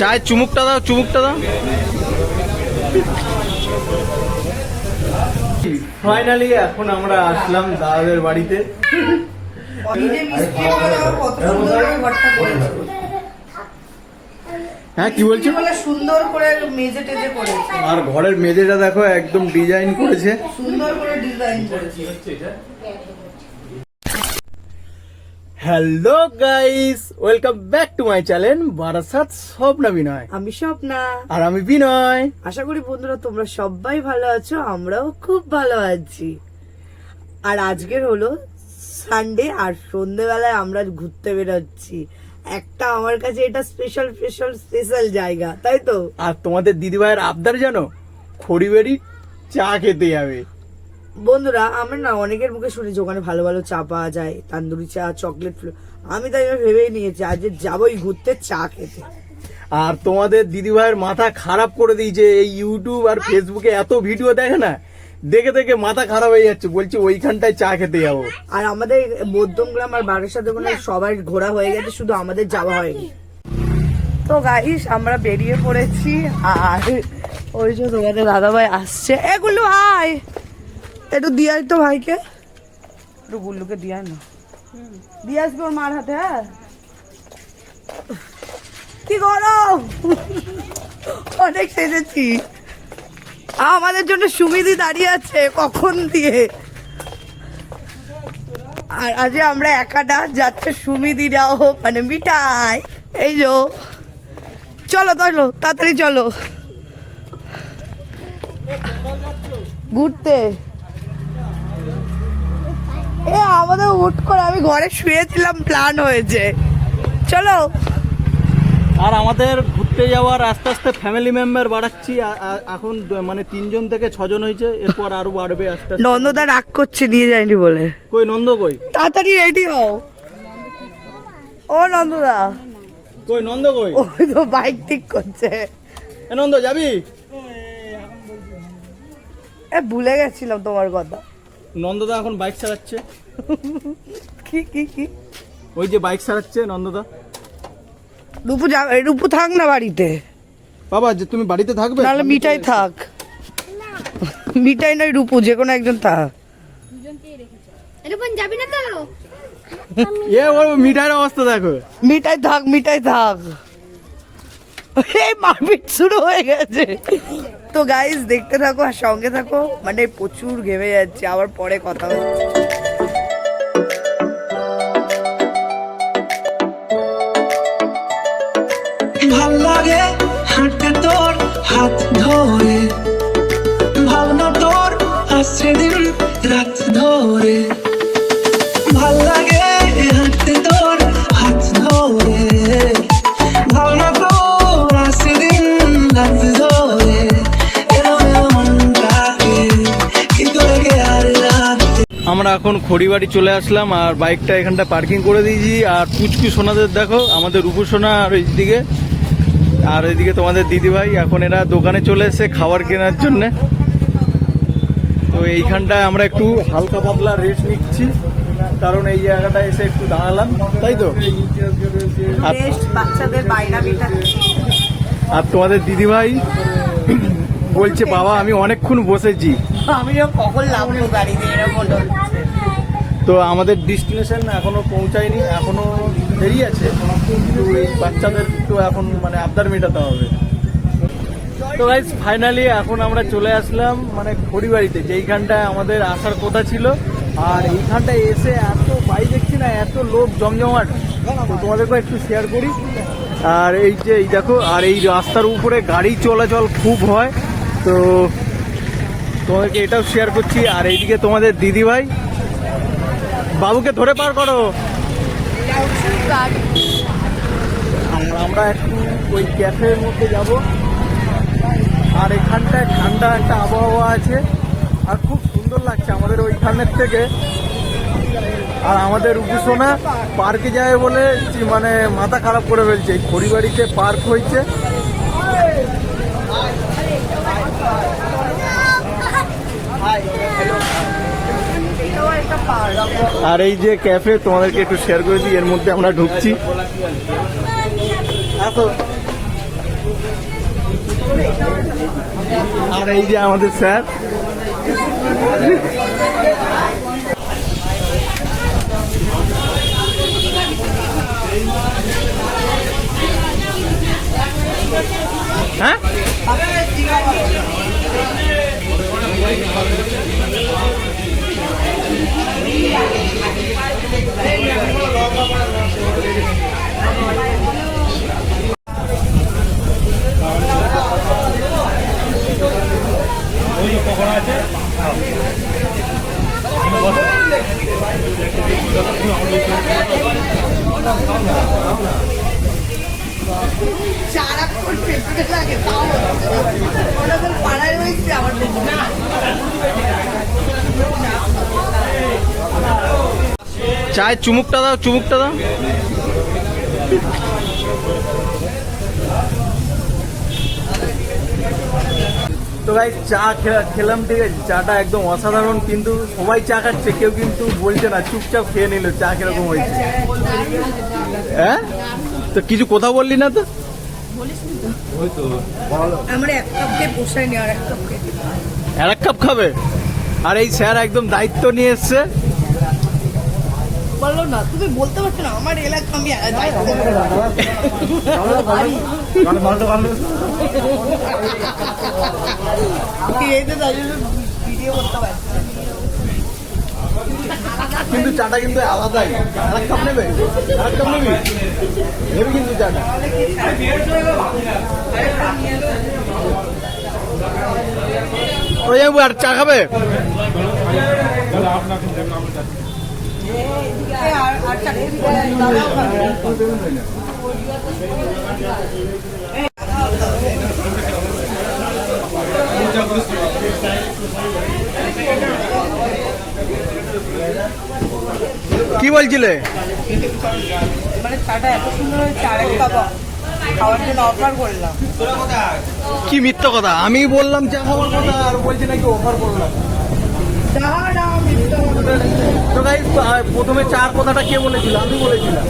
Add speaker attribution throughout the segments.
Speaker 1: চায় চুমুকটা দাও চুমুকটা দাও। ফাইনালি এখন আমরা আসলাম দাদাদের বাড়িতে। হ্যাঁ কি বলছো?
Speaker 2: সুন্দর করে মেজে টেজে করেছে
Speaker 1: আর ঘরের মেঝেটা দেখো একদম ডিজাইন করেছে।
Speaker 2: সুন্দর করে ডিজাইন করেছে।
Speaker 1: Hello guys welcome back to my channel Barasat স্বপ্ন বিনয়
Speaker 2: আমি স্বপ্না।
Speaker 1: আর আমি বিনয়
Speaker 2: আশা করি বন্ধুরা তোমরা সবাই ভালো আছো আমরাও খুব ভালো আছি। আর আজকের হলো সানডে আর সন্ধেবেলায় আমরা ঘুরতে বেরোচ্ছি। একটা আমার কাছে এটা স্পেশাল স্পেশাল স্পেশাল জায়গা তাই তো?
Speaker 1: আর তোমাদের দিদিভাইয়ের আবদার জানো? খড়িবেড়ি চা খেতে যাবে।
Speaker 2: বন্ধুরা আমরা না অনেকের মুখে শুনেছি ওখানে ভালো ভালো চা পাওয়া যায় তান্দুরি চা চকলেট আমি তাই ভেবেই নিয়েছি আজ যাবোই ঘুরতে চা খেতে।
Speaker 1: আর তোমাদের দিদিভাইয়ের মাথা খারাপ করে দিয়েছে এই ইউটিউব আর ফেসবুকে এত ভিডিও দেখে না দেখে দেখে মাথা খারাপ হয়ে যাচ্ছে বলছি ওইখানটায় চা খেতে যাব।
Speaker 2: আর আমাদের মধ্যমগ্রাম আর বারাসাত ওখানে সবার ঘোরা হয়ে গেছে শুধু আমাদের যাওয়া হয়নি। তো গাইস আমরা বেরিয়ে পড়েছি আর ওই যে তোমাদের দাদাভাই আসছে। এগুলো আয় একটু দিয়ে আয় তো ভাইকে। একটু গুল্লুকে দিয়ে আয় না। দিয়ে আসবে ওর মার হাতে হ্যাঁ? কি গরম! অনেক সেজেছি। আমাদের জন্য সুমিদি দাঁড়িয়ে আছে কখন দিয়ে? আর আজ আমরা একাটা যাচ্ছে সুমিদিরাও মানে মিঠাই। এই যো চলো চলো তাড়াতাড়ি চলো। ঘুরতে। এ আমাদের উঠ করে আমি ঘরে শুয়েছিলাম প্ল্যান হয়েছে। চলো।
Speaker 1: আর আমাদের ঘুরতে যাওয়ার আস্তে আস্তে ফ্যামিলি মেম্বার বাড়াচ্ছি এখন মানে তিনজন থেকে ছজন হয়েছে এরপর আরও বাড়বে আস্তে আস্তে।
Speaker 2: নন্দদা রাগ করছে নিয়ে যায়নি বলে।
Speaker 1: কই নন্দ কই?
Speaker 2: তাড়াতাড়ি রেডি হও। ও নন্দদা।
Speaker 1: কই নন্দ কই?
Speaker 2: ওই তো বাইক ঠিক করছে।
Speaker 1: এ নন্দ যাবি?
Speaker 2: এ ভুলে গেছিলাম তোমার কথা।
Speaker 1: নন্দদা এখন বাইক চালাচ্ছে।
Speaker 2: কি কি কি?
Speaker 1: ওই যে বাইক চালাচ্ছে নন্দদা।
Speaker 2: রূপু যা রূপু থাক না বাড়িতে।
Speaker 1: বাবা যে তুমি বাড়িতে থাকবে?
Speaker 2: নাহলে মিঠাই থাক। মিঠাই নয় রূপু যে কোনো একজন থাক।
Speaker 3: এরকম যাবি না তো?
Speaker 1: এ ওর মিঠাইয়ের অবস্থা দেখো।
Speaker 2: মিঠাই থাক মিঠাই থাক। এই মারপিট শুরু হয়ে গেছে। তো গাইজ দেখতে থাকো আর সঙ্গে থাকো। মানে প্রচুর ঘেমে যাচ্ছে, আবার পরে কথা হচ্ছে
Speaker 1: এখন খড়িবাড়ি চলে আসলাম আর বাইকটা এখানটা পার্কিং করে দিয়েছি আর পুচকু সোনাদের দেখো আমাদের রূপু সোনা আর ওইদিকে আর ওইদিকে তোমাদের দিদিভাই এখন এরা দোকানে চলে এসে খাবার কেনার জন্য। তো এইখানটায় আমরা একটু হালকা পাতলা রেস্ট নিচ্ছি কারণ এই জায়গাটা এসে একটু দাঁড়ালাম তাই তো? আর তোমাদের দিদিভাই বলছে বাবা আমি অনেকক্ষণ বসেছি।
Speaker 2: আমি কখন লাভলো গাড়িতে এরকম
Speaker 1: তো আমাদের ডেস্টিনেশন এখনও পৌঁছায়নি, এখনও দেরি আছে, কিন্তু এই বাচ্চাদের তো এখন মানে আবদার মেটাতে হবে। তো গাইজ ফাইনালি এখন আমরা চলে আসলাম মানে খড়িবাড়িতে যেইখানটায় আমাদের আসার কথা ছিল। আর এইখানটায় এসে এত বাই দেখছি না, এত লোক জমজমাট। তো তোমাদেরকে একটু শেয়ার করি। আর এই যে, এই দেখো, আর এই রাস্তার উপরে গাড়ি চলাচল খুব হয়। তো তোমাদেরকে এটাও শেয়ার করছি। আর এইদিকে তোমাদের দিদিভাই বাবুকে ধরে পার করো। আমরা একটু ওই ক্যাফের মধ্যে যাব। আর এখানটায় ঠান্ডা একটা আবহাওয়া আছে। আর খুব সুন্দর লাগছে আমাদের ওইখানের থেকে। আর আমাদের উপুসোনা পার্কে যায় বলে মানে মাথা খারাপ করে ফেলছে। এই খড়িবাড়িতে পার্ক হয়েছে। আর এই যে ক্যাফে তোমাদেরকে একটু শেয়ার করে দিই এর মধ্যে আমরা ঢুকছি। আর এই যে আমাদের স্যার। হ্যাঁ?
Speaker 2: সারাক্ষণ পেছনে লাগে তাও ওনাদের পাড়ায় রয়েছে আমার পেছনে
Speaker 1: চায় চুমুকটা দাও চুমুকটা দাও। তো ভাই চা খে- খেলাম ঠিক আছে? চাটা একদম অসাধারণ কিন্তু সবাই চা খাচ্ছে কেউ কিন্তু বলছে না চুপচাপ খেয়ে নিল চা কীরকম হয়েছে? হ্যাঁ? তো কিছু কথা বললি না তো?
Speaker 2: আর এক কাপ
Speaker 1: এক কাপ খাবে? আর এই স্যার একদম দায়িত্ব নিয়ে এসছে।
Speaker 2: বলল না তুমি বলতে পারছ না আমার এলাকা আমি দায়িত্ব এই তো তাই জন্য ভিডিও করতে পারছি না।
Speaker 1: কিন্তু চাটা কিন্তু আলাদাই। আর এক কাপ নেবে আর এক কাপ নেবি নেবে কিন্তু চাটা। আর চা খাবে?
Speaker 2: এই, আর আর চারটে দিকে দাদাও খাবে।
Speaker 1: কি বলছিলে?
Speaker 2: মানে চাটা এত সুন্দর হয়েছে আর এক খাওয়ার জন্য অফার করলাম।
Speaker 1: কি মিথ্যা কথা? আমি বললাম চা খাওয়ার কথা আর বলছি নাকি অফার করলাম। তো প্রথমে চার কথাটা কে বলেছিল? আমি বলেছিলাম।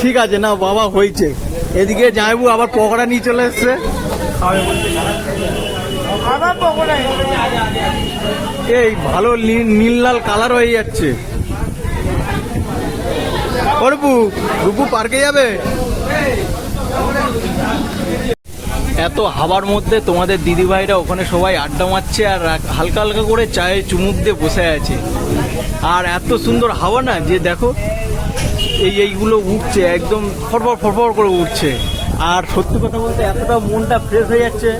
Speaker 1: ঠিক আছে না বাবা হয়েছে। এদিকে জামাইবু আবার পকোড়া নিয়ে চলে এসছে। এই ভালো নীল লাল কালার হয়ে যাচ্ছে। ও রূপু পার্কে যাবে? এত হাওয়ার মধ্যে তোমাদের দিদিভাইরা ওখানে সবাই আড্ডা মারছে আর হালকা হালকা করে চায়ে চুমুক দিয়ে বসে আছে। আর এত সুন্দর হাওয়া না, যে দেখো, এই এইগুলো উঠছে, একদম ফরফর ফরফর করে উঠছে। আর সত্যি কথা বলতে এতটা মনটা ফ্রেশ হয়ে যাচ্ছে।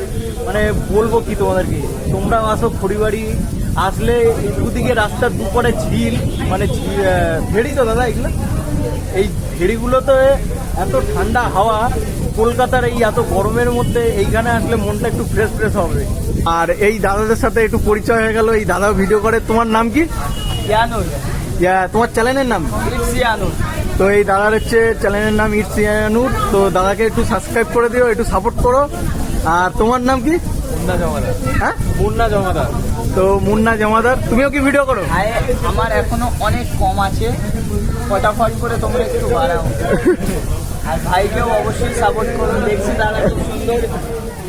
Speaker 1: মানে বলব কি তোমাদেরকে তোমরা আসো খড়িবাড়ি আসলে এই দুদিকে রাস্তার দুপারে ঝিল মানে ভেড়ি তো দাদা এগুলো? এই ভেড়িগুলোতে এত ঠান্ডা হাওয়া কলকাতার এই এত গরমের মধ্যে এইখানে আসলে মনটা একটু ফ্রেশ ফ্রেশ হবে। আর এই দাদাদের সাথে একটু পরিচয় হয়ে গেল এই দাদা ভিডিও করে। তোমার নাম কি? তোমার চ্যানেলের নাম? তো এই দাদার হচ্ছে চ্যানেলের নাম ইটস ইয়ানুর তো দাদাকে একটু সাবস্ক্রাইব করে দিও একটু সাপোর্ট করো। আর তোমার নাম কি? মুন্না জমাদার। হ্যাঁ? মুন্না জমাদার। তো মুন্না জমাদার তুমিও কি ভিডিও করো?
Speaker 3: আমার এখনও অনেক কম আছে। ফটাফট করে তোমরা একটু বাড়াও। আর ভাইকেও অবশ্যই সাপোর্ট করো। দেখছি তারা খুব সুন্দর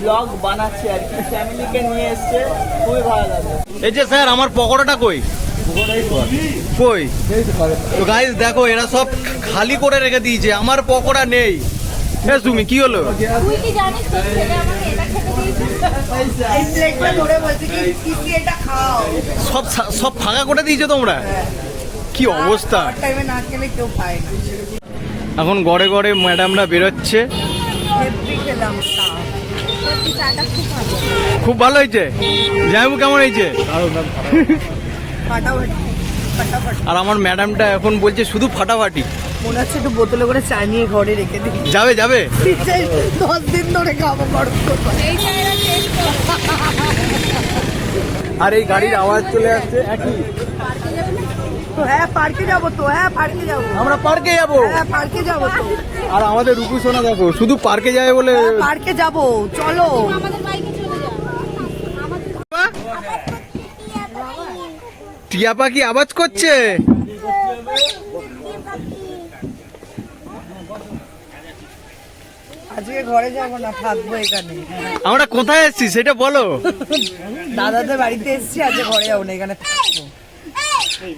Speaker 3: ব্লগ বানাচ্ছে আর কি। ফ্যামিলিকে নিয়ে এসছে। খুবই ভালো লাগে
Speaker 1: এই যে স্যার আমার পকোড়াটা কই? কই? তো গাইস দেখো এরা সব খালি করে রেখে দিয়েছে। আমার পকোড়া নেই। এ তুমি কি হলো?
Speaker 4: তুই কি জানিস তোর ছেলে আমাকে এটা খেতে দিয়েছে?
Speaker 2: এই প্লেটটা ধরে বলছে কি কিসি এটা খাও।
Speaker 1: সব সব ফাঁকা করে দিয়েছ তোমরা? কি অবস্থা?
Speaker 2: টাইমে না খেলে কেউ খায় না।
Speaker 1: এখন গড়ে গড়ে ম্যাডামরা বেরোচ্ছে।
Speaker 4: খুব ভালো
Speaker 1: খুব ভালো হয়েছে? জামাইবু কেমন হয়েছে?
Speaker 2: ফাটাফাটি ফাটাফাটি।
Speaker 1: আর আমার ম্যাডামটা এখন বলছে শুধু ফাটাফাটি।
Speaker 2: মনে হচ্ছে একটু বোতলে করে চা নিয়ে ঘরে রেখে দিই।
Speaker 1: যাবে যাবে।
Speaker 2: দশ দিন ধরে খাব গরম
Speaker 1: আর এই গাড়ির আওয়াজ চলে আসছে একই।
Speaker 2: হ্যাঁ পার্কে যাব তো হ্যাঁ পার্কে যাব।
Speaker 1: আমরা পার্কে যাব।
Speaker 2: হ্যাঁ পার্কে যাব তো।
Speaker 1: আর আমাদের রূপু সোনা দেখো শুধু পার্কে যাবে বলে
Speaker 2: হ্যাঁ, পার্কে যাব চলো।
Speaker 1: টিয়া পাখি আওয়াজ করছে?
Speaker 2: আজকে ঘরে যাব না থাকব এখানে।
Speaker 1: আমরা কোথায় এসেছি সেটা বলো।
Speaker 2: দাদাদের বাড়িতে এসেছি আজকে ঘরে যাব না এখানে থাকব।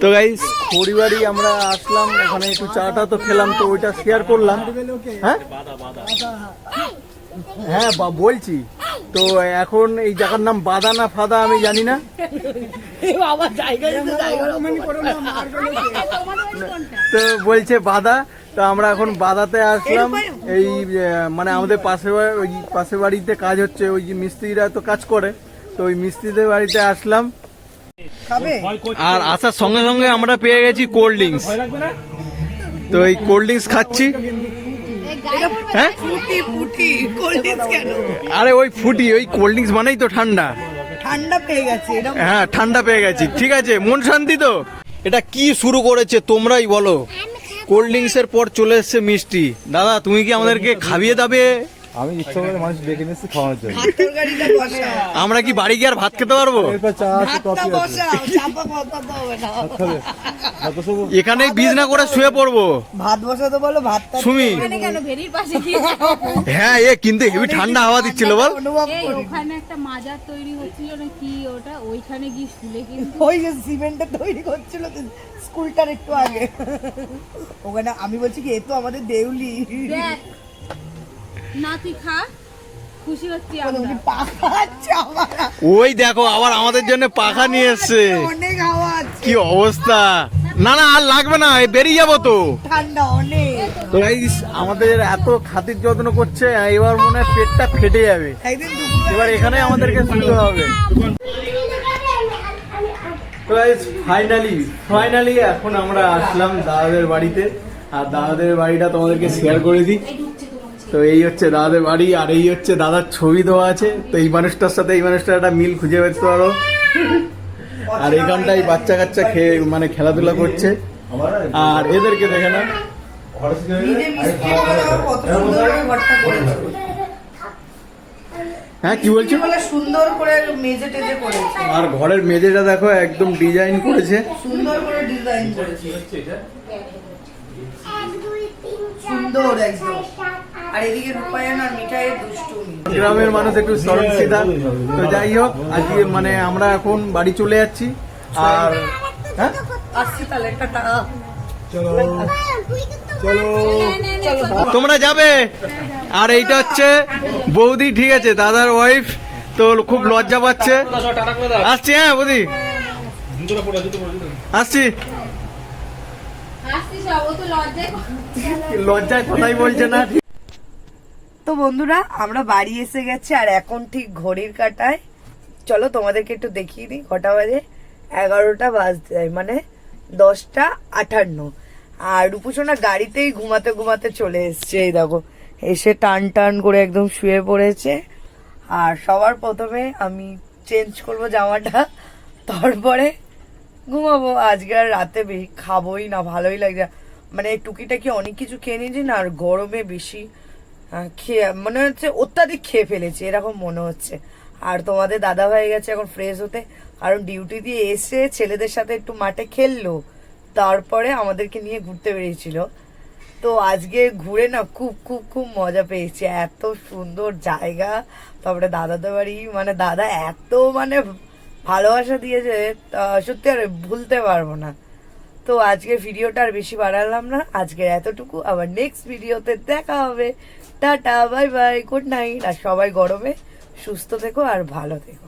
Speaker 1: তো গাইস পরিবারই আমরা আসলাম ওখানে একটু চাটা তো খেলাম তো ওইটা শেয়ার করলাম। হ্যাঁ? হ্যাঁ বা- বলছি। তো এখন এই জায়গার নাম বাদা না ফাদা আমি জানি না। তো বলছে বাদা তো আমরা এখন বাদাতে আসলাম। এই মানে আমাদের পাশে ওই পাশে বাড়িতে কাজ হচ্ছে ওই যে মিস্ত্রিরা তো কাজ করে তো ওই মিস্ত্রিদের বাড়িতে আসলাম। আর আসার সঙ্গে সঙ্গে আমরা পেয়ে গেছি কোল্ড ড্রিঙ্কস। তো এই কোল্ড ড্রিঙ্কস খাচ্ছি। হ্যাঁ? আরে ওই ফুটি ওই কোল্ড ড্রিঙ্কস মানেই তো ঠান্ডা।
Speaker 2: ঠান্ডা পেয়ে গেছে
Speaker 1: হ্যাঁ ঠান্ডা পেয়ে গেছি। ঠিক আছে মন শান্তি তো? এটা কি শুরু করেছে তোমরাই বলো। কোল্ড ড্রিঙ্কস এর পর চলে এসছে মিষ্টি। দাদা তুমি কি আমাদেরকে খাবিয়ে দাবে?
Speaker 5: আমি ইচ্ছা করে মানুষ ডেকে নিচ্ছি খাওয়ানোর জন্য।
Speaker 1: আমরা কি বাড়ি গিয়ে আর ভাত খেতে পারব?
Speaker 5: এরপর চা আছে
Speaker 2: ভাতটা
Speaker 5: কফি আছে।
Speaker 2: বসা চাপা কথা তো হবে না।
Speaker 5: খাবে। যত সব
Speaker 1: এখানেই বিজ না করে শুয়ে পড়ব।
Speaker 2: ভাত বসাতে বলো ভাত
Speaker 1: সুমি।
Speaker 4: এখানে কেন? ভেরির পাশে কি?
Speaker 1: হ্যাঁ এ কিন্তু হেভি ঠান্ডা হাওয়া দিচ্ছিল বল।
Speaker 4: ওখানে একটা মাজার তৈরি হচ্ছিল না কি ওটা? ওইখানে গিয়ে শুলে কিন্তু।
Speaker 2: ওই যে সিমেন্টটা তৈরি করছিল তো স্কুলটার একটু আগে। ওখানে আমি বলছি কি এ তো আমাদের দেউলি।
Speaker 4: দেখ খা খুশি হচ্ছি আমরা।
Speaker 1: ওই দেখো আবার আমাদের জন্য পাখা নিয়ে এসছে।
Speaker 2: অনেক
Speaker 1: কি অবস্থা? না না আর লাগবে না বেরিয়ে যাব তো।
Speaker 2: ঠান্ডা অনেক।
Speaker 1: তো guys, আমাদের এত খাতির যত্ন করছে এবার মনে হয় পেটটা ফেটে যাবে। এবার এখানে আমাদেরকে শুতে হবে। তো ফাইনালি ফাইনালি এখন আমরা আসলাম দাদাদের বাড়িতে। আর দাদাদের বাড়িটা তোমাদেরকে শেয়ার করে দিই। তো এই হচ্ছে দাদাদের বাড়ি আর এই হচ্ছে দাদার ছবি দেওয়া আছে। তো এই মানুষটার সাথে এই মানুষটার একটা মিল খুঁজে পেতে পারো আর এখানটাই বাচ্চা কাচ্চা খেয়ে মানে খেলাধুলা করছে। আর এদেরকে দেখে না হ্যাঁ কি বলছো?
Speaker 2: সুন্দর করে মেজে টেজে করেছে
Speaker 1: আর ঘরের মেঝেটা দেখো একদম ডিজাইন করেছে।
Speaker 2: সুন্দর করে ডিজাইন করেছে। সুন্দর একদম। আর এদিকে রূপায়ণ আর মিঠাইয়ের দুষ্টুমি।
Speaker 1: গ্রামের মানুষ একটু সরল সিধা তো যাই হোক আজকে মানে আমরা এখন বাড়ি চলে যাচ্ছি। আর হ্যাঁ?
Speaker 2: আসছি তাহলে টাটা
Speaker 1: তোমরা যাবে? আর এইটা হচ্ছে বৌদি ঠিক আছে দাদার ওয়াইফ তো খুব লজ্জা পাচ্ছে। আসছি হ্যাঁ বৌদি। আসছি।
Speaker 4: লজ্জায়
Speaker 1: কথাই বলছে না।
Speaker 2: তো বন্ধুরা, আমরা বাড়ি এসে গেছি আর এখন ঠিক ঘড়ির কাটায়। চলো তোমাদেরকে একটু দেখিয়ে দিই, কটা বাজে? এগারোটা বাজতে যায় মানে দশটা আটান্ন আর রূপুসোনা গাড়িতেই ঘুমাতে ঘুমাতে চলে এসছে, এই দেখো। এসে টান টান করে একদম শুয়ে পড়েছে। আর সবার প্রথমে আমি চেঞ্জ করব জামাটা, তারপরে ঘুমাবো। আজকে আর রাতে খাবোই না, ভালোই লাগছে। মানে টুকিটাকি অনেক কিছু খেয়ে নিয়েছি না, আর গরমে বেশি খেয়ে, মনে হচ্ছে অত্যাধিক খেয়ে ফেলেছি, এরকম মনে হচ্ছে। আর তোমাদের দাদা হয়ে গেছে এখন ফ্রেশ হতে। কারণ ডিউটি দিয়ে এসে ছেলেদের সাথে একটু মাঠে খেললো, তারপরে আমাদেরকে নিয়ে ঘুরতে বেরিয়েছিল। তো আজকে ঘুরে না খুব খুব খুব মজা পেয়েছি। এত সুন্দর জায়গা, তারপরে দাদাদের বাড়ি মানে দাদা এত মানে ভালোবাসা দিয়েছে সত্যি আর ভুলতে পারব না। তো আজকে ভিডিওটা আর বেশি বাড়ালাম না। আজকে এতটুকু। আবার নেক্সট ভিডিওতে দেখা হবে। Tata bye bye good night আর সবাই গরমে সুস্থ থেকো আর ভালো থেকো।